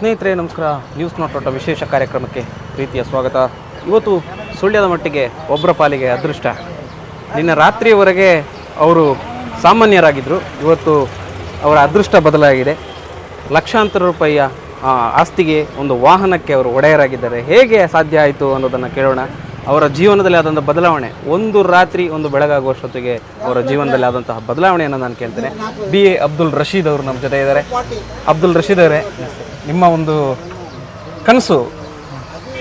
ಸ್ನೇಹಿತರೆ, ನಮಸ್ಕಾರ. ನ್ಯೂಸ್ ನೋಟೋಟ ವಿಶೇಷ ಕಾರ್ಯಕ್ರಮಕ್ಕೆ ಪ್ರೀತಿಯ ಸ್ವಾಗತ. ಇವತ್ತು ಸುಳ್ಯದ ಮಟ್ಟಿಗೆ ಒಬ್ಬರ ಪಾಲಿಗೆ ಅದೃಷ್ಟ. ನಿನ್ನೆ ರಾತ್ರಿಯವರೆಗೆ ಅವರು ಸಾಮಾನ್ಯರಾಗಿದ್ದರು ಇವತ್ತು ಅವರ ಅದೃಷ್ಟ ಬದಲಾಗಿದೆ. ಲಕ್ಷಾಂತರ ರೂಪಾಯಿಯ ಆಸ್ತಿಗೆ ಒಂದು ವಾಹನಕ್ಕೆ ಅವರು ಒಡೆಯರಾಗಿದ್ದಾರೆ. ಹೇಗೆ ಸಾಧ್ಯ ಆಯಿತು ಅನ್ನೋದನ್ನು ಕೇಳೋಣ. ಅವರ ಜೀವನದಲ್ಲಿ ಆದಂಥ ಬದಲಾವಣೆ ಒಂದು ರಾತ್ರಿ ಒಂದು ಬೆಳಗಾಗುವಷ್ಟೊತ್ತಿಗೆ ಅವರ ಜೀವನದಲ್ಲಿ ಆದಂತಹ ಬದಲಾವಣೆಯನ್ನು ನಾನು ಕೇಳ್ತೇನೆ. ಬಿ. ಎ. ಅಬ್ದುಲ್ ರಶೀದ್ ಅವರು ನಮ್ಮ ಜೊತೆ ಇದ್ದಾರೆ. ಅಬ್ದುಲ್ ರಶೀದ್ ಅವರೇ ನಿಮ್ಮ ಒಂದು ಕನಸು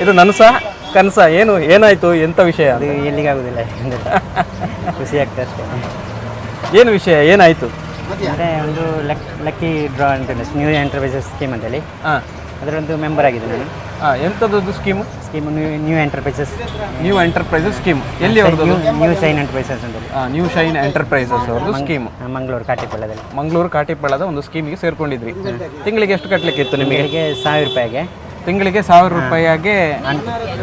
ಇದು ನನಸ ಕನಸ ಏನು ಏನಾಯಿತು ಎಂಥ ವಿಷಯ? ಅದು ಎಲ್ಲಿಗಾಗುದಿಲ್ಲ ಖುಷಿ ಆಗ್ತದೆ ಅಷ್ಟೇ. ಏನು ವಿಷಯ ಏನಾಯಿತು? ಅಂದರೆ ಒಂದು ಲಕ್ ಲಕ್ಕಿ ಡ್ರಾ ಅಂತ ನ್ಯೂ ಎಂಟರ್ಪ್ರೈಸಸ್ ಸ್ಕೀಮ್ ಅಂತೇಳಿ. ಹಾಂ. ಅದರೊಂದು ಮೆಂಬರ್ ಆಗಿದೆ ನಾನು. ಹಾಂ ಎಂಥದ್ದು scheme scheme New Enterprises New Enterprises scheme ಎಲ್ಲಿ ಅವ್ರದ್ದು ನ್ಯೂ ಶೈನ್ ಎಂಟರ್ಪ್ರೈಸಸ್ ಅಂತ ನ್ಯೂ ಶೈನ್ ಎಂಟರ್ಪ್ರೈಸಸ್ ಅವ್ರದ್ದು ಸ್ಕೀಮ್ ಮಂಗಳೂರು ಕಾಟಿಪಳ್ಳದಲ್ಲಿ ಮಂಗಳೂರು ಕಾಟಿಪಳ್ಳದ ಒಂದು ಸ್ಕೀಮಿಗೆ ಸೇರ್ಕೊಂಡಿದ್ರಿ. ತಿಂಗಳಿಗೆ ಎಷ್ಟು ಕಟ್ಟಲಿಕ್ಕೆ ಇತ್ತು ನಿಮಗೆ ಸಾವಿರ ರೂಪಾಯಿಗೆ. ತಿಂಗಳಿಗೆ ಸಾವಿರ ರೂಪಾಯಿಗೆ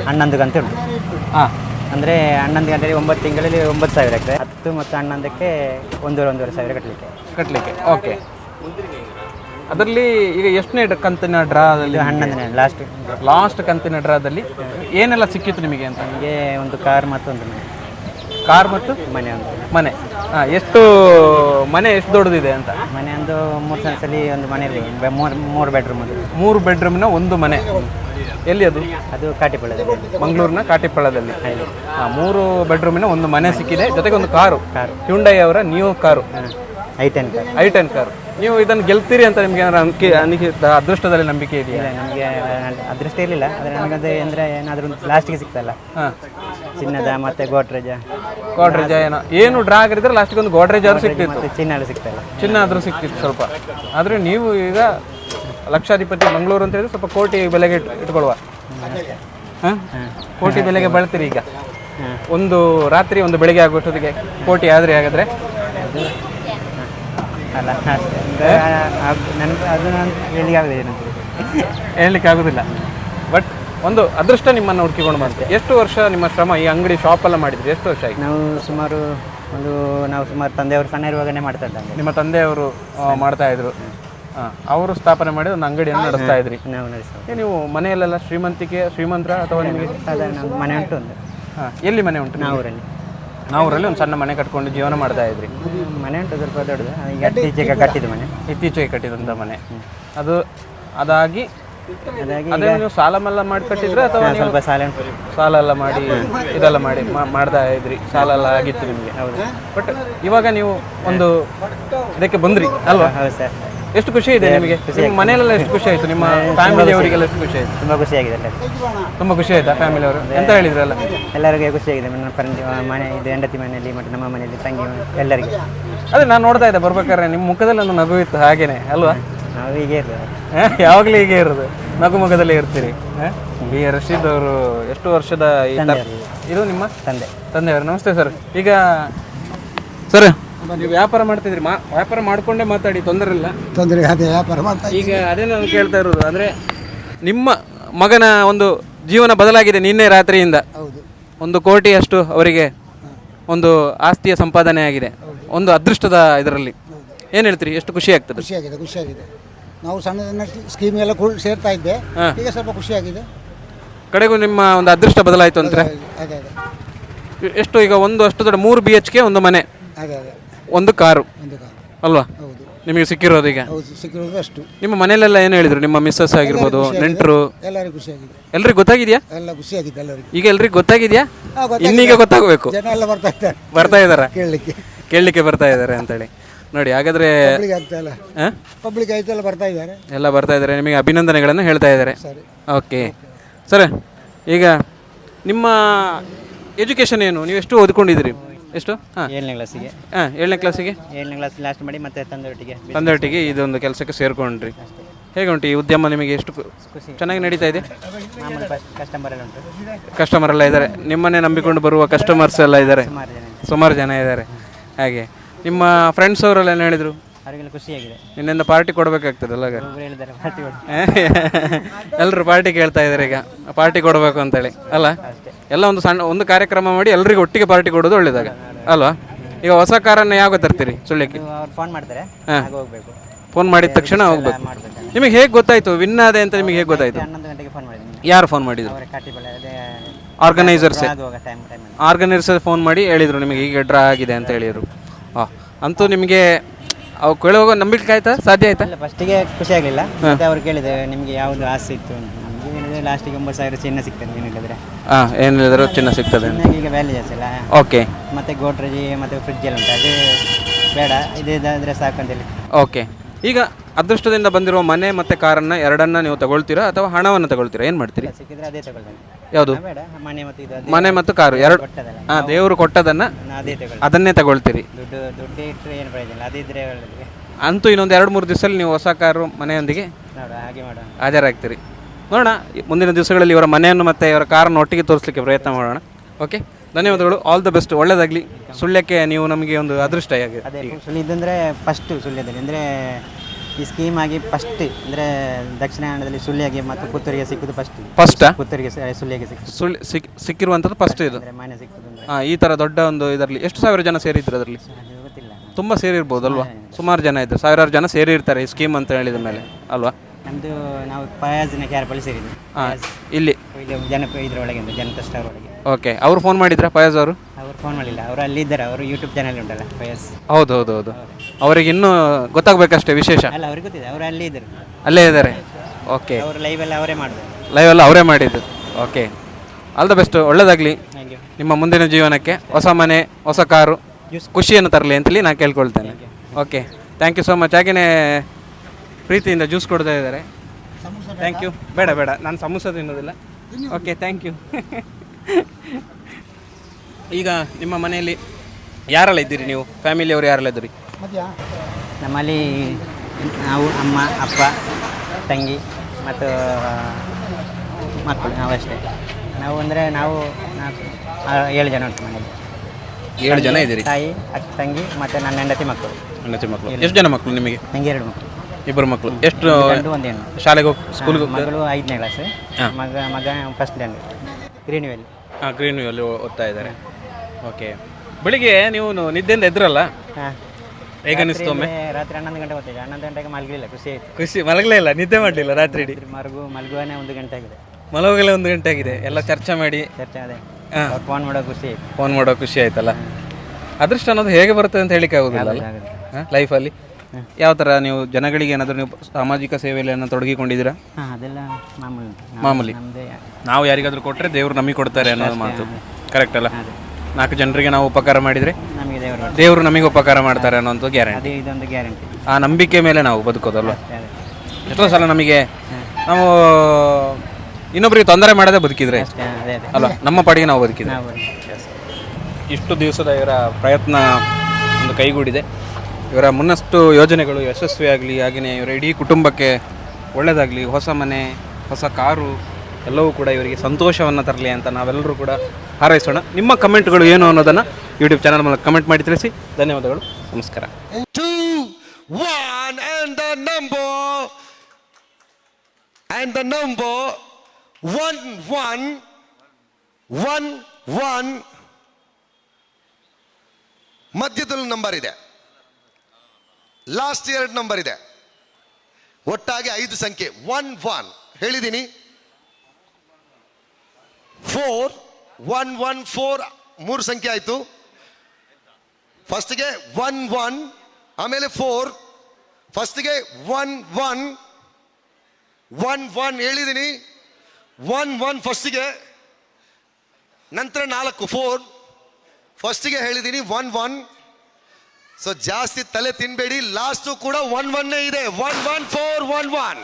ಹನ್ನೊಂದು ಗಂಟೆ ಉಂಟು. ಹಾಂ. ಅಂದರೆ ಹನ್ನೊಂದು ಗಂಟೆಗೆ ಒಂಬತ್ತು ತಿಂಗಳಲ್ಲಿ ಒಂಬತ್ತು ಸಾವಿರ ಆಗ್ತದೆ. ಹತ್ತು ಮತ್ತು ಹನ್ನೊಂದಕ್ಕೆ ಒಂದೂವರೆ ಒಂದೂವರೆ ಸಾವಿರ ಕಟ್ಟಲಿಕ್ಕೆ ಕಟ್ಟಲಿಕ್ಕೆ ಓಕೆ ಅದರಲ್ಲಿ ಈಗ ಎಷ್ಟನೇ ಕಂತಿನ ಡ್ರಾದಲ್ಲಿ ಹನ್ನೊಂದನೇ ಲಾಸ್ಟ್ ಲಾಸ್ಟ್ ಕಂತಿನ ಡ್ರಾದಲ್ಲಿ ಏನೆಲ್ಲ ಸಿಕ್ಕಿತ್ತು ನಿಮಗೆ ಅಂತ ನನಗೆ ಒಂದು ಕಾರ್ ಮತ್ತು ಒಂದು ಮನೆ. ಕಾರ್ ಮತ್ತು ಮನೆ ಒಂದು. ಮನೆ. ಹಾಂ ಎಷ್ಟು ಮನೆ ಎಷ್ಟು ದೊಡ್ಡದಿದೆ ಅಂತ? ಮನೆ ಒಂದು ಮೂರು ಸಲ ಒಂದು ಮನೆ ಇರಲಿ ಮೂರು ಮೂರು ಬೆಡ್ರೂಮ್ ಅದು. ಮೂರು ಬೆಡ್ರೂಮ್ನ ಒಂದು ಮನೆ. ಎಲ್ಲಿ ಅದು? ಅದು ಕಾಟಿಪಳ್ಳದಲ್ಲಿ ಮಂಗಳೂರಿನ ಕಾಟಿಪಳ್ಳದಲ್ಲಿ ಹಾಂ ಮೂರು ಬೆಡ್ರೂಮಿನ ಒಂದು ಮನೆ ಸಿಕ್ಕಿದೆ. ಜೊತೆಗೆ ಒಂದು ಕಾರು. ಹ್ಯುಂಡೈ ಅವರ new car. I ten car. I ten car. ನೀವು ಇದನ್ನು ಗೆಲ್ತೀರಿ ಅಂತ ನಿಮಗೆ ಏನಾದ್ರು ಅನಿಕೆ ಅದೃಷ್ಟದಲ್ಲಿ ನಂಬಿಕೆ ಇದೆಯಾ? ಇಲ್ಲ ನಮಗೆ ಅದೃಷ್ಟ ಇರಲಿಲ್ಲ. ಆದರೆ ನಮಗದು ಅಂದರೆ ಏನಾದರೂ ಲಾಸ್ಟಿಗೆ ಸಿಗ್ತಲ್ಲ ಹಾಂ. ಚಿನ್ನದ ಮತ್ತು ಗೋಟ್ರೇಜ ಗೋಡ್ರೇಜ ಏನೋ ಏನು ಡ್ರಾ ಆಗಿದ್ರೆ ಲಾಸ್ಟಿಗೆ ಒಂದು ಗೋಡ್ರೇಜ್ ಆದ್ರೂ ಸಿಕ್ತಿತ್ತು ಮತ್ತು ಚಿನ್ನ ಎಲ್ಲ ಸಿಗ್ತಲ್ಲ ಚಿನ್ನ ಆದರೂ ಸಿಕ್ತಿತ್ತು ಸ್ವಲ್ಪ. ಆದರೆ ನೀವು ಈಗ ಲಕ್ಷಾಧಿಪತಿ ಮಂಗಳೂರು ಅಂತ ಹೇಳಿದ್ರೆ ಸ್ವಲ್ಪ ಕೋಟಿ ಬೆಲೆಗೆ ಇಟ್ ಇಟ್ಕೊಳ್ಳುವ. ಹಾಂ? ಕೋಟಿ ಬೆಲೆಗೆ ಬಳತೀರಿ ಈಗ. ಒಂದು ರಾತ್ರಿ ಒಂದು ಬೆಳಿಗ್ಗೆ ಆಗೋಷ್ಟೊತ್ತಿಗೆ ಕೋಟಿ ಆದರೆ ಹಾಗಾದರೆ? ಅದು ಅಲ್ಲ ಅಷ್ಟೇ ಅಂದ್ರೆ ನನಗೆ ಅದು ನಾನು ಹೇಳಿಗಾಗದೆ ಏನಂತ. ಹೇಳಲಿಕ್ಕೆ ಆಗೋದಿಲ್ಲ ಬಟ್ ಒಂದು ಅದೃಷ್ಟ ನಿಮ್ಮನ್ನು ಹುಡುಕಿಕೊಂಡು ಬಂತು. ಎಷ್ಟು ವರ್ಷ ನಿಮ್ಮ ಶ್ರಮ ಈ ಅಂಗಡಿ ಶಾಪೆಲ್ಲ ಮಾಡಿದ್ರಿ? ಎಷ್ಟು ವರ್ಷ ಆಯ್ತು? ನಾವು ಸುಮಾರು ಒಂದು ನಾವು ಸುಮಾರು ತಂದೆಯವರು ಸಣ್ಣ ಇರುವಾಗನೇ ಮಾಡ್ತಾ ಇದ್ದಾರೆ ನಿಮ್ಮ ತಂದೆಯವರು ಆ, ಮಾಡ್ತಾ ಇದ್ರು. ಹಾಂ ಅವರು ಸ್ಥಾಪನೆ ಮಾಡಿ ಒಂದು ಅಂಗಡಿಯನ್ನು ನಡೆಸ್ತಾ ಇದ್ರಿ. ನಾವು ನಡೆಸ್ತೇವೆ ಏ, ನೀವು ಮನೆಯಲ್ಲೆಲ್ಲ ಶ್ರೀಮಂತಿಕೆ ಶ್ರೀಮಂತ್ರ ಅಥವಾ ನಿಮಗೆ ಮನೆ ಉಂಟು ಒಂದು. ಹಾಂ ಎಲ್ಲಿ ಮನೆ ಉಂಟು ನಿಮಗೆ? ನಾವೂರಲ್ಲಿ ನಾವೂರಲ್ಲಿ ಒಂದು ಸಣ್ಣ ಮನೆ ಕಟ್ಕೊಂಡು ಜೀವನ ಮಾಡ್ತಾ ಇದ್ರಿ. ಮನೆ ಉಂಟು ಸ್ವಲ್ಪ ದೊಡ್ಡದು. ಈಗ ಇತ್ತೀಚೆಗೆ ಕಟ್ಟಿದ ಮನೆ. ಇತ್ತೀಚೆಗೆ ಕಟ್ಟಿದಂಥ ಮನೆ. ಅದು ಅದಾಗಿ ಅದಾಗಿ ಅದೇ ನೀವು ಸಾಲ ಮಲ್ಲ ಮಾಡಿ ಕಟ್ಟಿದ್ರೆ ಅಥವಾ ನೀವು ಸ್ವಲ್ಪ ಸಾಲ ಉಂಟು. ಸಾಲ ಎಲ್ಲ ಮಾಡಿ ಇದೆಲ್ಲ ಮಾಡಿ ಮಾ- ಮಾಡ್ತಾ ಇದ್ರಿ. ಸಾಲ ಎಲ್ಲ ಆಗಿತ್ತು ನಿಮಗೆ. ಹೌದು. ಬಟ್ ಇವಾಗ ನೀವು ಒಂದು ಇದಕ್ಕೆ ಬಂದ್ರಿ ಅಲ್ವಾ? ಹೌದು ಸರ್. ಎಷ್ಟು ಖುಷಿ ಇದೆ ನಿಮಗೆ? ನಿಮ್ಮ ಮನೆಯಲ್ಲೆಲ್ಲ ಎಷ್ಟು ಖುಷಿ ಆಯ್ತು? ನಿಮ್ಮ ಫ್ಯಾಮಿಲಿ ಅವರಿಗೆಲ್ಲ ಎಷ್ಟು ಖುಷಿ ಆಯ್ತು? ತುಂಬ ಖುಷಿಯಾಗಿದೆ ತುಂಬ ಖುಷಿ ಆಯ್ತಾ ಫ್ಯಾಮಿಲಿ ಅವರು? ಎಂತ ಹೇಳಿದ್ರಲ್ಲ? ಎಲ್ಲರಿಗೂ ಖುಷಿಯಾಗಿದೆ ನನ್ನ ಫ್ರೆಂಡ್ ಮನೆ ಇದು ಹೆಂಡತಿ ಮನೆಯಲ್ಲಿ ಮತ್ತು ನಮ್ಮ ಮನೆಯಲ್ಲಿ ತಂಗಿ ಎಲ್ಲರಿಗೆ. ಅದೇ ನಾನು ನೋಡ್ತಾ ಇದ್ದೆ ಬರ್ಬೇಕಾದ್ರೆ ನಿಮ್ಮ ಮುಖದಲ್ಲಿ ಒಂದು ನಗು ಇತ್ತು ಹಾಗೇನೆ ಅಲ್ವಾ? ನಾವು ಹೀಗೆ ಇರೋದು ಯಾವಾಗಲೂ ಯಾವಾಗ್ಲೂ ಹೀಗೆ ಇರೋದು. ನಗು ಮುಖದಲ್ಲಿ ಇರ್ತೀರಿ. ಹ? ಬಿ ರಶೀದ್ ಅವರು ಎಷ್ಟು ವರ್ಷದ ಇದು ನಿಮ್ಮ? ತಂದೆ. ತಂದೆಯವರು. ನಮಸ್ತೆ ಸರ್. ಈಗ ಸರ್ ನೀವು ವ್ಯಾಪಾರ ಮಾಡ್ತಿದ್ರಿ ಮಾ ವ್ಯಾಪಾರ ಮಾಡ್ಕೊಂಡೇ ಮಾತಾಡಿ ತೊಂದರೆ ಇಲ್ಲ. ತೊಂದರೆ ಅದೇ ವ್ಯಾಪಾರ ಮಾಡ್ತಾ ಈಗ ಅದೇ ನಾನು ಕೇಳ್ತಾ ಇರೋದು ಅಂದರೆ ನಿಮ್ಮ ಮಗನ ಒಂದು ಜೀವನ ಬದಲಾಗಿದೆ ನಿನ್ನೆ ರಾತ್ರಿಯಿಂದ. ಹೌದು. ಒಂದು ಕೋಟಿಯಷ್ಟು ಅವರಿಗೆ ಒಂದು ಆಸ್ತಿಯ ಸಂಪಾದನೆ ಆಗಿದೆ. ಒಂದು ಅದೃಷ್ಟದ ಇದರಲ್ಲಿ. ಏನು ಹೇಳ್ತೀರಿ ಎಷ್ಟು ಖುಷಿ ಆಗ್ತದೆ? ಖುಷಿಯಾಗಿದೆ ಖುಷಿಯಾಗಿದೆ ನಾವು ಸಣ್ಣ ಸ್ಕೀಮ್ ಎಲ್ಲ ಕೂಡ ಸೇರ್ತಾ ಇದ್ದೆ. ಹಾ. ಈಗ ಸ್ವಲ್ಪ ಖುಷಿಯಾಗಿದೆ ಕಡೆಗೂ ನಿಮ್ಮ ಒಂದು ಅದೃಷ್ಟ ಬದಲಾಯಿತು ಅಂದ್ರೆ? ಅದೇ ಅದೇ ಎಷ್ಟು ಈಗ ಒಂದು ಅಷ್ಟು ದೊಡ್ಡ ಮೂರು ಬಿ ಎಚ್ ಕೆ ಒಂದು ಮನೆ. ಅದೇ ಅದೇ. ಒಂದು ಕಾರು. ಒಂದು ಅಲ್ವಾ? ಹೌದು. ನಿಮಗೆ ಸಿಕ್ಕಿರೋದು ಈಗ? ಹೌದು ಸಿಕ್ಕಿರೋದು ಅಷ್ಟು. ನಿಮ್ಮ ಮನೆಯಲ್ಲೆಲ್ಲ ಏನು ಹೇಳಿದ್ರು? ನಿಮ್ಮ ಮಿಸ್ಸಸ್ ಆಗಿರ್ಬೋದು ನೆಂಟರು? ಎಲ್ಲರಿಗೂ ಖುಷಿಯಾಗಿದೆ. ಎಲ್ರಿಗೂ ಗೊತ್ತಾಗಿದೆಯಾ? ಎಲ್ಲ ಖುಷಿಯಾಗಿದೆ ಎಲ್ಲರಿಗೂ. ಈಗ ಎಲ್ರಿಗೂ ಗೊತ್ತಾಗಿದೆಯಾ? ಹಾ, ಗೊತ್ತಾಗಿದೆ. ಇನ್ನೀಗ ಗೊತ್ತಾಗಬೇಕು. ಜನ ಎಲ್ಲ ಬರ್ತಾ ಇದ್ದಾರೆ. ಬರ್ತಾ ಇದಾರ ಕೇಳಲಿಕ್ಕೆ. ಕೇಳಲಿಕ್ಕೆ ಬರ್ತಾ ಇದ್ದಾರೆ ಅಂತೇಳಿ. ನೋಡಿ ಹಾಗಾದ್ರೆ ಪಬ್ಲಿಕ್ ಆಗ್ತಾ ಇಲ್ಲ. ಆ? ಪಬ್ಲಿಕ್ ಆಯ್ತು ಎಲ್ಲ ಬರ್ತಾ ಇದ್ದಾರೆ. ಎಲ್ಲ ಬರ್ತಾ ಇದ್ದಾರೆ. ನಿಮಗೆ ಅಭಿನಂದನೆಗಳನ್ನು ಹೇಳ್ತಾ ಇದ್ದಾರೆ. ಸರಿ. ಓಕೆ. ಸರ್ ಈಗ ನಿಮ್ಮ ಎಜುಕೇಷನ್ ಏನು? ನೀವು ಎಷ್ಟು ಓದ್ಕೊಂಡಿದ್ದೀರಿ? ಎಷ್ಟು? ಹಾಂ. ಏಳನೇ ಕ್ಲಾಸಿಗೆ ಹಾಂ ಏಳನೇ ಕ್ಲಾಸಿಗೆ ಏಳನೇ ಕ್ಲಾಸ್ ಲಾಸ್ಟ್ ಮಾಡಿ ಮತ್ತೆ ತಂದೊಟ್ಟಿಗೆ ತಂದೆಯೊಟ್ಟಿಗೆ ಇದೊಂದು ಕೆಲಸಕ್ಕೆ ಸೇರ್ಕೊಂಡ್ರಿ. ಹೇಗೆ ಉಂಟು ಈ ಉದ್ಯಮ ನಿಮಗೆ ಎಷ್ಟು ಕು- ಚೆನ್ನಾಗಿ ನಡೀತಾ ಇದೆ? ಮಾಮೂಲಿ ಕಸ್ಟಮರ್ ಎಲ್ಲ ಉಂಟು. ಕಸ್ಟಮರ್ ಎಲ್ಲ ಇದ್ದಾರೆ. ನಿಮ್ಮನ್ನೇ ನಂಬಿಕೊಂಡು ಬರುವ ಕಸ್ಟಮರ್ಸ್ ಎಲ್ಲ ಇದ್ದಾರೆ. ಸುಮಾರು ಜನ ಇದೆ. ಸುಮಾರು ಜನ ಇದ್ದಾರೆ. ಹಾಗೆ. ನಿಮ್ಮ ಫ್ರೆಂಡ್ಸ್ ಅವರೆಲ್ಲ ಏನು ಹೇಳಿದರು? ಅವರಿಗೆಲ್ಲ ಖುಷಿಯಾಗಿದೆ. ನಿನ್ನಿಂದ ಪಾರ್ಟಿ ಕೊಡಬೇಕಾಗ್ತದಲ್ಲ ಆಗ ಒಬ್ಬರು ಹೇಳಿದ್ದಾರೆ ಪಾರ್ಟಿ ಕೊಡು ಎಲ್ಲರೂ ಪಾರ್ಟಿ ಕೇಳ್ತಾ ಇದ್ದಾರೆ ಈಗ. ಪಾರ್ಟಿ ಕೊಡಬೇಕು ಅಂತೇಳಿ. ಅಲ್ಲ? ಎಲ್ಲ ಒಂದು ಸಣ್ಣ ಒಂದು ಕಾರ್ಯಕ್ರಮ ಮಾಡಿ ಎಲ್ಲರಿಗೂ ಒಟ್ಟಿಗೆ ಪಾರ್ಟಿ ಕೊಡೋದು ಒಳ್ಳೇದಾಗ ಅಲ್ವಾ? ಈಗ ಹೊಸ ಕಾರನ್ನು ಯಾವಾಗ ತರ್ತೀರಿ ಸುಳ್ಳಿಕ್ಕೆ ಅವ್ರು ಫೋನ್ ಮಾಡ್ತಾರೆ. ಹೋಗ್ಬೇಕು. ಫೋನ್ ಮಾಡಿದ ತಕ್ಷಣ ಹೋಗ್ಬೇಕು. ಮಾಡ್ಬೇಕು. ನಿಮಗೆ ಹೇಗೆ ಗೊತ್ತಾಯ್ತು? ವಿನ್ ಆದೆ ಅಂತ ನಿಮಗೆ ಹೇಗೆ ಗೊತ್ತಾಯ್ತು? ಹನ್ನೊಂದು ಗಂಟೆಗೆ ಫೋನ್ ಮಾಡಿದ್ದೀನಿ. ಯಾರು ಫೋನ್ ಮಾಡಿದ್ರು? ಆರ್ಗನೈಸರ್ಸ್ ಕಾಟಿಬಳೆ ಅದೇ ಆರ್ಗನೈಸರ್ಸ್ ಆಗುವಾಗ ಟೈಮ್ ಟೈಮ್ ಆರ್ಗನೈಸರ್ ಫೋನ್ ಮಾಡಿ ಹೇಳಿದ್ರು ನಿಮಗೆ ಈಗ ಡ್ರಾ ಆಗಿದೆ ಅಂತ ಹೇಳಿದರು. ಹಾಂ. ಅಂತೂ ನಿಮಗೆ ಅವು ಕೇಳುವಾಗ ನಂಬಿಕೆ ಆಯ್ತಾ? ಸಾಧ್ಯ ಆಯ್ತಾ? ಫಸ್ಟಿಗೆ ಖುಷಿ ಆಗಲಿಲ್ಲ. ಮತ್ತೆ ಅವ್ರು ಕೇಳಿದೆ ನಿಮಗೆ ಯಾವುದು ಆಸೆ ಇತ್ತು ಅಂತ. ಲಾಸ್ಟಿಗೆ ಒಂಬತ್ತು ಸಾವಿರ ಚಿನ್ನ ಸಿಗ್ತದೆ ಏನಿಲ್ಲದ್ರೆ ಹಾಂ ಏನು ಹೇಳಿದ್ರು ಚಿನ್ನ ಸಿಗ್ತದೆ. ಚಿನ್ನಗೆ ಈಗ ವ್ಯಾಲ್ಯೂ ಜಾಸ್ತಿ ಅಲ್ಲ. ಓಕೆ ಮತ್ತೆ ಗೋಡ್ರೇಜ್ ಮತ್ತೆ ಫ್ರಿಡ್ಜ್ ಎಲ್ಲ ಉಂಟು. ಅದು ಬೇಡ ಇದಾದರೆ ಸಾಕು ಅಂತೇಳಿ ಓಕೆ ಈಗ ಅದೃಷ್ಟದಿಂದ ಬಂದಿರುವ ಮನೆ ಮತ್ತು ಕಾರನ್ನು ಎರಡನ್ನ ನೀವು ತಗೊಳ್ತೀರಾ ಅಥವಾ ಹಣವನ್ನು ತಗೊಳ್ತೀರಾ? ಏನು ಮಾಡ್ತೀರಿ? ಸಿಕ್ಕಿದ್ರೆ ಅದೇ ತಗೊಳ್ತೇನೆ. ಯಾವುದು? ಬೇಡ ಮನೆ ಮತ್ತು ಇದು ಅದೇ. ಮನೆ ಮತ್ತು ಕಾರು ಎರಡು. ಕೊಟ್ಟದಲ್ಲ ಹಾಂ ದೇವರು ಕೊಟ್ಟದನ್ನು ಅದೇ ತಗೊಳ್ತೇನೆ. ಅದನ್ನೇ ತಗೊಳ್ತೀರಿ. ದುಡ್ಡು ದುಡ್ಡು ಇಟ್ಟರೆ ಏನು ಪ್ರಯೋಜನ ಅದಿದ್ರೆ ಒಳ್ಳೆದಿದೆ ಅಂತೂ ಇನ್ನೊಂದು ಎರಡು ಮೂರು ದಿವಸದಲ್ಲಿ ನೀವು ಹೊಸ ಕಾರು ಮನೆಯೊಂದಿಗೆ ನೋಡುವ ಹಾಗೆ ಮಾಡೋಣ. ಹಾಜರಾಗ್ತೀರಿ. ನೋಡೋಣ ಮುಂದಿನ ದಿವಸಗಳಲ್ಲಿ ಇವರ ಮನೆಯನ್ನು ಮತ್ತು ಇವರ ಕಾರನ್ನು ಒಟ್ಟಿಗೆ ತೋರಿಸಲಿಕ್ಕೆ ಪ್ರಯತ್ನ ಮಾಡೋಣ. ಓಕೆ ಧನ್ಯವಾದಗಳು. ಆಲ್ ದ ಬೆಸ್ಟ್ ಒಳ್ಳೆಯದಾಗಲಿ ಸುಳ್ಯಕ್ಕೆ ನೀವು ನಮಗೆ ಒಂದು ಅದೃಷ್ಟ ಆಗಿದೆ ಅದೇ ಸುಳ್ಳು ಇದಂದರೆ ಫಸ್ಟು ಸುಳ್ಯದಲ್ಲಿ. ಅಂದರೆ ಈ ಸ್ಕೀಮ್ ಆಗಿ ಫಸ್ಟ್ ಅಂದರೆ ದಕ್ಷಿಣ ಕನ್ನಡದಲ್ಲಿ ಸುಳ್ಳಿಯಾಗಿ ಮತ್ತು ಪುತ್ತೂರಿಗೆ ಸಿಕ್ಕುದು ಫಸ್ಟ್ ಫಸ್ಟ್ ಪುತ್ತೂರಿಗೆ ಸುಳ್ಳಿಯಾಗಿ ಸಿಕ್ಕಿ ಸುಳ್ಳಿ ಸಿಕ್ ಸಿಕ್ಕಿರುವಂಥದ್ದು ಫಸ್ಟ್ ಇದು. ಅಂದರೆ ಮನೆ ಸಿಕ್ಕುದು ಅಂದರೆ. ಹಾಂ ಈ ಥರ ದೊಡ್ಡ ಒಂದು ಇದರಲ್ಲಿ ಎಷ್ಟು ಸಾವಿರ ಜನ ಸೇರಿದ್ರು ಅದರಲ್ಲಿ? ಅದು ಗೊತ್ತಿಲ್ಲ. ತುಂಬ ಸೇರಿರ್ಬೋದು ಅಲ್ವಾ ಸುಮಾರು ಜನ ಇದ್ದಾರೆ. ಸಾವಿರಾರು ಜನ ಸೇರಿರ್ತಾರೆ ಈ ಸ್ಕೀಮ್ ಅಂತ ಹೇಳಿದ ಮೇಲೆ. ಅಲ್ವಾ? ನಮ್ಮದು ನಾವು ಪಯಾಜಿನ ಕ್ಯಾರಪಲ್ಲಿ ಸೇರಿದ್ವಿ ಹಾಂ ಇಲ್ಲಿ? ಇಲ್ಲಿ ಜನ ಇದರೊಳಗೆ ಜನತಾ ಸ್ಟಾರ್ ಒಳಗೆ. ಓಕೆ ಅವರು ಫೋನ್ ಮಾಡಿದ್ರಾ ಫಯಾಜ್ ಅವರು? ಅವರು ಫೋನ್ ಮಾಡಿಲ್ಲ ಅವರು ಅಲ್ಲಿ ಇದ್ದಾರೆ ಅವರು ಯೂಟ್ಯೂಬ್ ಚಾನಲ್ ಉಂಟಲ್ಲ ಫಯಾಜ್ ಹೌದು ಹೌದು ಹೌದು. ಅವರಿಗೆ ಇನ್ನೂ ಗೊತ್ತಾಗಬೇಕಷ್ಟೇ ವಿಶೇಷ? ಅಲ್ಲ ಅವ್ರಿಗೆ ಗೊತ್ತಿದೆ ಅವರು ಅಲ್ಲಿ ಇದ್ದಾರೆ. ಅಲ್ಲೇ ಇದ್ದಾರೆ? ಓಕೆ. ಅವರು ಲೈವ್ ಎಲ್ಲ ಅವರೇ ಮಾಡಿದ್ರು ಲೈವ್ ಎಲ್ಲ ಅವರೇ ಮಾಡಿದ್ದು. ಓಕೆ. ಆಲ್ ದ ಬೆಸ್ಟ್ ಒಳ್ಳೇದಾಗಲಿ. ನಿಮ್ಮ ಮುಂದಿನ ಜೀವನಕ್ಕೆ ಹೊಸ ಮನೆ ಹೊಸ ಕಾರು ಖುಷಿಯನ್ನು ತರಲಿ ಅಂತೇಳಿ ನಾನು ಕೇಳ್ಕೊಳ್ತೇನೆ. Okay. Thank you so much ಹಾಗೆಯೇ ಪ್ರೀತಿಯಿಂದ ಜ್ಯೂಸ್ ಕೊಡ್ತಾ ಇದ್ದಾರೆ. ಥ್ಯಾಂಕ್ ಯು ಬೇಡ ಬೇಡ. ನಾನು ಸಮೋಸ ತಿನ್ನೋದಿಲ್ಲ. ಓಕೆ ಥ್ಯಾಂಕ್ ಯು ಈಗ ನಿಮ್ಮ ಮನೆಯಲ್ಲಿ ಯಾರೆಲ್ಲ ಇದ್ದೀರಿ ನೀವು? ಫ್ಯಾಮಿಲಿಯವರು ಯಾರೆಲ್ಲ ಇದ್ದೀರಿ? ಮದ್ಯಾ ನಮ್ಮಲ್ಲಿ ನಾವು ಅಮ್ಮ ಅಪ್ಪ ತಂಗಿ ಮತ್ತು ಮಕ್ಕಳು ನಾವಷ್ಟೇ ನಾವು ಅಂದರೆ ನಾವು ನಾಲ್ಕು ಏಳು ಜನ ಉಂಟು ಮನೆಯಲ್ಲಿ. ಏಳು ಜನ ಇದ್ದೀರಿ? ತಾಯಿ ಅಕ್ಕ ತಂಗಿ ಮತ್ತು ನನ್ನ ಹೆಂಡತಿ ಮಕ್ಕಳು. ಹೆಂಡತಿ ಮಕ್ಕಳು. ಎಷ್ಟು ಜನ ಮಕ್ಕಳು ನಿಮಗೆ? ನನಗೆ ಎರಡು ಮಕ್ಕಳು. ಇಬ್ಬರು ಮಕ್ಕಳು. ಎಷ್ಟು ಗಂಡು ಒಂದು ಹೆಣ್ಣು ಶಾಲೆಗೆ ಹೋಗಿ ಸ್ಕೂಲ್ಗೆ ಹೋಗ್ತಾರೆ ಮಗಳು ಐದನೇ ಕ್ಲಾಸ್ ಹಾ. ಮಗ ಮಗ ಫಸ್ಟ್ ಸ್ಟ್ಯಾಂಡರ್ಡ್ ಗ್ರೀನ್ವೆಲ್ ಹಾಂ ಗ್ರೀನ್ ಅಲ್ಲಿ ಓದ್ತಾ ಇದ್ದಾರೆ. ಓಕೆ ಬೆಳಿಗ್ಗೆ ನೀವು ನಿದ್ದೆಯಿಂದ ಎದ್ರಲ್ಲ? ಹಾಂ. ಹೇಗೆ ಅನಿಸ್ತು ಒಮ್ಮೆ? ರಾತ್ರಿ ಹನ್ನೊಂದು ಗಂಟೆ ಗೊತ್ತಿದೆ ಹನ್ನೊಂದು ಗಂಟೆಗೆ ಮಲಗಲಿಲ್ಲ ಖುಷಿ ಆಯಿತು. ಖುಷಿ ಮಲಗಲೇ ಇಲ್ಲ ನಿದ್ದೆ ಮಾಡಲಿಲ್ಲ ರಾತ್ರಿ ಇಡೀ? ಮರಗು ಮಲಗುವನೇ ಒಂದು ಗಂಟೆ ಆಗಿದೆ. ಮಲಗಲೇ ಒಂದು ಗಂಟೆ ಆಗಿದೆ? ಎಲ್ಲ ಚರ್ಚೆ ಮಾಡಿ? ಚರ್ಚೆ ಅದೇ. ಹಾ. ಫೋನ್ ಮಾಡೋ ಖುಷಿ ಆಯಿತು. ಫೋನ್ ಮಾಡೋ ಖುಷಿ ಆಯ್ತಲ್ಲ? ಅದೃಷ್ಟ ಅನ್ನೋದು ಹೇಗೆ ಬರುತ್ತೆ ಅಂತ ಹೇಳಿಕ್ಕೆ ಆಗೋದಿಲ್ಲ ಆಗುತ್ತೆ. ಲೈಫಲ್ಲಿ ಯಾವ ಥರ ನೀವು ಜನಗಳಿಗೆ ಏನಾದರೂ ನೀವು ಸಾಮಾಜಿಕ ಸೇವೆಯಲ್ಲಿ ಏನಾದ್ರು ತೊಡಗಿಕೊಂಡಿದ್ದೀರಾ? ಹಾಂ ಅದೆಲ್ಲ ಮಾಮೂಲಿ. ಮಾಮೂಲಿ. ನಮ್ಮದೇ ನಾವು ಯಾರಿಗಾದರೂ ಕೊಟ್ಟರೆ ದೇವರು ನಮಗೆ ಕೊಡ್ತಾರೆ ಅನ್ನೋದು ಮಾತು. ಕರೆಕ್ಟ್ ಅಲ್ಲ? ನಾಲ್ಕು ಜನರಿಗೆ ನಾವು ಉಪಕಾರ ಮಾಡಿದರೆ ನಮಗೆ ದೇವರು ದೇವರು ನಮಗೆ ಉಪಕಾರ ಮಾಡ್ತಾರೆ ಅನ್ನೋಂಥ ಗ್ಯಾರಂಟಿ. ಅದು ಇದೊಂದು ಗ್ಯಾರಂಟಿ. ಆ ನಂಬಿಕೆ ಮೇಲೆ ನಾವು ಬದುಕೋದಲ್ಲ ಎಷ್ಟೋ ಸಲ ನಮಗೆ ನಾವು ಇನ್ನೊಬ್ಬರಿಗೆ ತೊಂದರೆ ಮಾಡದೆ ಬದುಕಿದ್ರೆ ಅಲ್ಲ ಅದೇ ಅದೇ. ಅಲ್ವಾ ನಮ್ಮ ಪಾಡಿಗೆ ನಾವು ಬದುಕಿದ್ರೆ. ನಾವು ಇಷ್ಟು ದಿವಸದ ಇವರ ಪ್ರಯತ್ನ ಒಂದು ಕೈಗೂಡಿದೆ. ಇವರ ಮುನ್ನಷ್ಟು ಯೋಜನೆಗಳು ಯಶಸ್ವಿಯಾಗಲಿ ಹಾಗೆಯೇ ಇವರ ಇಡೀ ಕುಟುಂಬಕ್ಕೆ ಒಳ್ಳೆಯದಾಗಲಿ ಹೊಸ ಮನೆ, ಹೊಸ ಕಾರು, ಎಲ್ಲವೂ ಕೂಡ ಇವರಿಗೆ ಸಂತೋಷವನ್ನು ತರಲಿ ಅಂತ ನಾವೆಲ್ಲರೂ ಕೂಡ ಹಾರೈಸೋಣ. ನಿಮ್ಮ ಕಮೆಂಟ್ಗಳು ಏನು ಅನ್ನೋದನ್ನು ಯೂಟ್ಯೂಬ್ ಚಾನಲ್ ಮೂಲಕ ಕಮೆಂಟ್ ಮಾಡಿ ತಿಳಿಸಿ. ಧನ್ಯವಾದಗಳು. ನಮಸ್ಕಾರ. ಮಧ್ಯದಲ್ಲಿ ನಂಬರ್ and ಲಾಸ್ಟ್ ಎರಡು ನಂಬರ್ ಇದೆ. ಒಟ್ಟಾಗಿ ಐದು ಸಂಖ್ಯೆ. ಒನ್ ಒನ್ ಹೇಳಿದ್ದೀನಿ ಫೋರ್ ಒನ್ ಒನ್ ಫೋರ್ ಮೂರು ಸಂಖ್ಯೆ ಆಯಿತು. ಫಸ್ಟ್ಗೆ ಒನ್ ಒನ್ ಆಮೇಲೆ ಫೋರ್ ಫಸ್ಟ್ಗೆ ಒನ್ ಒನ್ ಒನ್ ಒನ್ ಹೇಳಿದ್ದೀನಿ ಒನ್ ಒನ್ ಫಸ್ಟಿಗೆ ನಂತರ ನಾಲ್ಕು ಫೋರ್ ಫಸ್ಟಿಗೆ ಹೇಳಿದ್ದೀನಿ ಒನ್ ಒನ್ ಸೊ ಜಾಸ್ತಿ ತಲೆ ತಿನ್ಬೇಡಿ. ಲಾಸ್ಟು ಕೂಡ ಒನ್ ಒನ್ನೇ ಇದೆ. One one four one one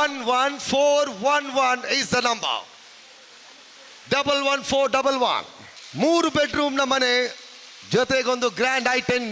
one one four one one is the number double one four double one ಮೂರು ಬೆಡ್ರೂಮ್ನ ಮನೆ ಜೊತೆಗೊಂದು ಗ್ರ್ಯಾಂಡ್ ಐ ಟೆನ್